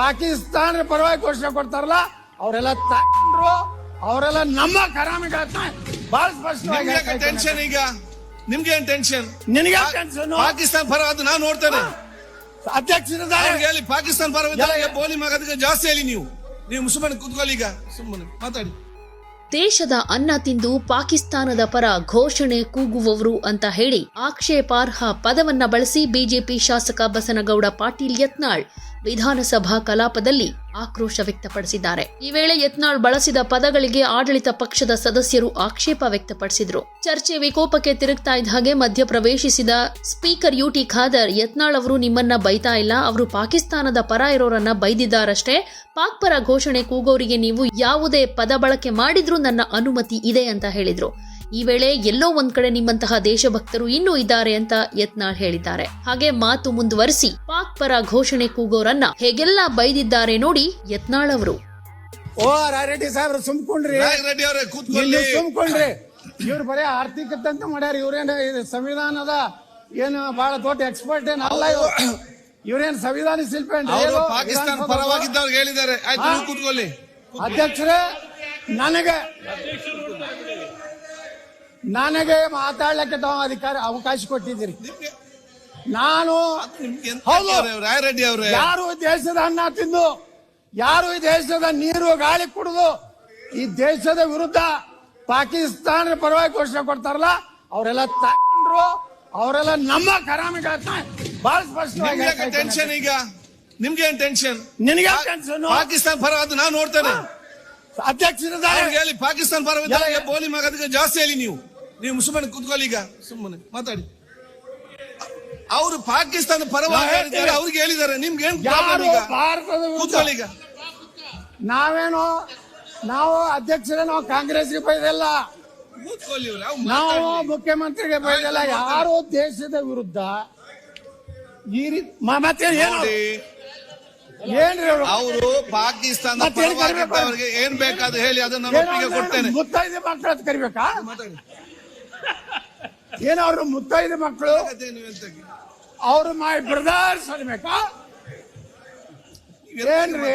ಪಾಕಿಸ್ತಾನ ಪರವಾಗಿ ಘೋಷಣೆ ಕೊಡ್ತಾರಲ್ಲ ಅವರೆಲ್ಲ ತಂದ್ರು ಅವರೆಲ್ಲ ನಮ್ಮ ಕರಾಮಿಗಳನ್ನ ಬಹಳ ಸ್ಪಷ್ಟವಾಗಿ ಟೆನ್ಷನ್ ಈಗ? ನಿಮ್ಗೆ ಏನ್ ಟೆನ್ಷನ್ ನಿನಗೆ ಟೆನ್ಷನ್ ಪಾಕಿಸ್ತಾನ ಪರ ಅದು ನಾನು ನೋಡ್ತೇನೆ. ಅಧ್ಯಕ್ಷ ಅವ್ರಿಗೆ ಹೇಳಿ ಪಾಕಿಸ್ತಾನ ಪರ ಬೋಲಿ ಮಗದಕ್ಕೆ ಜಾಸ್ತಿ ಹೇಳಿ ನೀವು. ನೀವು ಸುಮ್ಮನೆ ಕೂತ್ಕೊಳ್ಳಿ ಈಗ. ಸುಮ್ಮನೆ ಮಾತಾಡಿ. ದೇಶದ ಅನ್ನ ತಿಂದು ಪಾಕಿಸ್ತಾನದ ಪರ ಘೋಷಣೆ ಕೂಗುವವರು ಅಂತ ಹೇಳಿ ಆಕ್ಷೇಪಾರ್ಹ ಪದವನ್ನ ಬಳಸಿ ಬಿಜೆಪಿ ಶಾಸಕ ಬಸನಗೌಡ ಪಾಟೀಲ್ ಯತ್ನಾಳ್ ವಿಧಾನಸಭಾ ಕಲಾಪದಲ್ಲಿ ಆಕ್ರೋಶ ವ್ಯಕ್ತಪಡಿಸಿದ್ದಾರೆ. ಈ ವೇಳೆ ಯತ್ನಾಳ್ ಬಳಸಿದ ಪದಗಳಿಗೆ ಆಡಳಿತ ಪಕ್ಷದ ಸದಸ್ಯರು ಆಕ್ಷೇಪ ವ್ಯಕ್ತಪಡಿಸಿದ್ರು. ಚರ್ಚೆ ವಿಕೋಪಕ್ಕೆ ತಿರುಗ್ತಾ ಇದ್ದ ಹಾಗೆ ಮಧ್ಯ ಪ್ರವೇಶಿಸಿದ ಸ್ಪೀಕರ್ ಯುಟಿ ಖಾದರ್, ಯತ್ನಾಳ್ ಅವರು ನಿಮ್ಮನ್ನ ಬೈತಾ ಇಲ್ಲ, ಅವರು ಪಾಕಿಸ್ತಾನದ ಪರ ಇರೋರನ್ನ ಬೈದಿದ್ದಾರಷ್ಟೇ. ಪಾಕ್ ಪರ ಘೋಷಣೆ ಕೂಗೋರಿಗೆ ನೀವು ಯಾವುದೇ ಪದ ಬಳಕೆ ಮಾಡಿದ್ರೂ ನನ್ನ ಅನುಮತಿ ಇದೆ ಅಂತ ಹೇಳಿದ್ರು. ಈ ವೇಳೆ ಎಲ್ಲೋ ಒಂದ್ ಕಡೆ ನಿಮ್ಮಂತಹ ದೇಶಭಕ್ತರು ಇನ್ನೂ ಇದ್ದಾರೆ ಅಂತ ಯತ್ನಾಳ್ ಹೇಳಿದ್ದಾರೆ. ಹಾಗೆ ಮಾತು ಮುಂದುವರಿಸಿ ಪಾಕ್ ಪರ ಘೋಷಣೆ ಕೂಗೋರನ್ನ ಹೇಗೆಲ್ಲ ಬೈದಿದ್ದಾರೆ ನೋಡಿ ಯತ್ನಾಳ್ ಅವರು. ಓ ರಾಯರೆಡ್ಡಿ ಸಾಹೇಬ್ರು ಸುಮ್ಕೊಂಡ್ರಿ. ರೆಡ್ಡಿ ಅವರೇ ಇಲ್ಲಿ ಕೂತ್ಕೊಳ್ಳಿ ಸುಮ್ಕೊಂಡ್ರಿ. ಇವ್ರು ಬರೀ ಆರ್ಥಿಕತೆ ಅಂತ ಮಾಡ್ಯಾರ ಇವ್ರೇನ್ ಇದು ಸಂವಿಧಾನದ ಏನು ಬಹಳ ದೊಡ್ಡ ಎಕ್ಸ್ಪರ್ಟ್ ಏನ್ ಅಲ್ಲ ಇವ್ರು. ಇವ್ರೇನ್ ಸಂವಿಧಾನ ಶಿಲ್ಪಿ ಏನ್ರಿ? ಅವರು ಪಾಕಿಸ್ತಾನ ವಿಧಾನಸೌಧ ಪರವಾಗಿದ್ದವ್ರಿಗೆ ಹೇಳಿದ್ದಾರೆ. ಆಯ್ತು ನೀವು ಕೂತ್ಕೊಳ್ಳಿ. ಅಧ್ಯಕ್ಷರೇ ನನಗೆ ನನಗೆ ಮಾತಾಡ್ಲಿಕ್ಕೆ ತಾವು ಅಧಿಕಾರ ಅವಕಾಶ ಕೊಟ್ಟಿದ್ದೀರಿ. ನಾನು ಹೌದು. ಅವ್ರೆ, ರಾಯ್ ರೆಡ್ಡಿ ಅವರೇ ಯಾರು ದೇಶದ ಅನ್ನ ತಿಂದು ಯಾರು ಈ ದೇಶದ ನೀರು ಗಾಳಿ ಕುಡಿದು ಈ ದೇಶದ ವಿರುದ್ಧ ಪಾಕಿಸ್ತಾನ ಪರವಾಗಿ ಘೋಷಣೆ ಕೊಡ್ತಾರಲ್ಲ ಅವರೆಲ್ಲ ತಾಂಡ್ರು ಅವರೆಲ್ಲ ನಮ್ಮ ಕರಾಮಿಗ ಬಹಳ ಸ್ಪಷ್ಟವಾಗಿ ಟೆನ್ಷನ್ ಈಗ? ನಿಮ್ಗೆ ಏನ್ ಟೆನ್ಷನ್ ನಿನಗೆ ಟೆನ್ಷನ್ ಪಾಕಿಸ್ತಾನ ಪರವಾದ ನಾನು ನೋಡ್ತೇನೆ. ಅಧ್ಯಕ್ಷರಿದ್ದಾರೆ ಪಾಕಿಸ್ತಾನ ಪರ ಇದ್ದವ್ರಿಗೆ ಬೋಲಿ ಮಗದಕ್ಕೆ ಜಾಸ್ತಿ ಹೇಳಿ ನೀವು. ನೀವು ಸುಮ್ಮನೆ ಕೂತ್ಕೊಳ್ಳಿ ಈಗ. ಸುಮ್ಮನೆ ಮಾತಾಡಿ. ಅವರು ಪಾಕಿಸ್ತಾನ ಪರವಾಗಿ. ಅವ್ರಿಗೆ ಹೇಳಿದ್ದಾರೆ. ನಿಮ್ಗೆ ಏನ್ ಭಾರತದ ಕೂತ್ಕೊಳ್ಳಿ ಈಗ. ನಾವೇನು ನಾವು ಅಧ್ಯಕ್ಷರೇ ನಾವು ಕಾಂಗ್ರೆಸ್ಗೆ ಬೈದಲ್ಲ. ನಾವು. ಮುಖ್ಯಮಂತ್ರಿಗೆ ಬೈದಲ್ಲ. ಯಾರು ದೇಶದ ವಿರುದ್ಧ ಈ ರೀತಿ ಮತ್ತೆ ಏನು? ಏನ್ರಿ ಅವ್ರು? ಪಾಕಿಸ್ತಾನ ಮತ್ತೆ ಏನ್ ಬೇಕಾದ್ರೆ ಪರವಾಗಿದ್ದವರಿಗೆ ಏನ್ ಬೇಕಾದ ಹೇಳಿ ಅದನ್ನ ನಾನು ಒಪ್ಪಿಗೆ ಕೊಡ್ತೇನೆ ಮುತ್ತೈದೆ ಮಕ್ಕಳು ಅಂತ ಕರಿಬೇಕಾ ಏನವ್ರು ಅವ್ರು ಮುತ್ತೈದೆ ಮಕ್ಕಳು. ಅವ್ರು ಮೈ ಬ್ರದರ್ಸ್ ಅನ್ಬೇಕಾ ಏನ್ರಿ?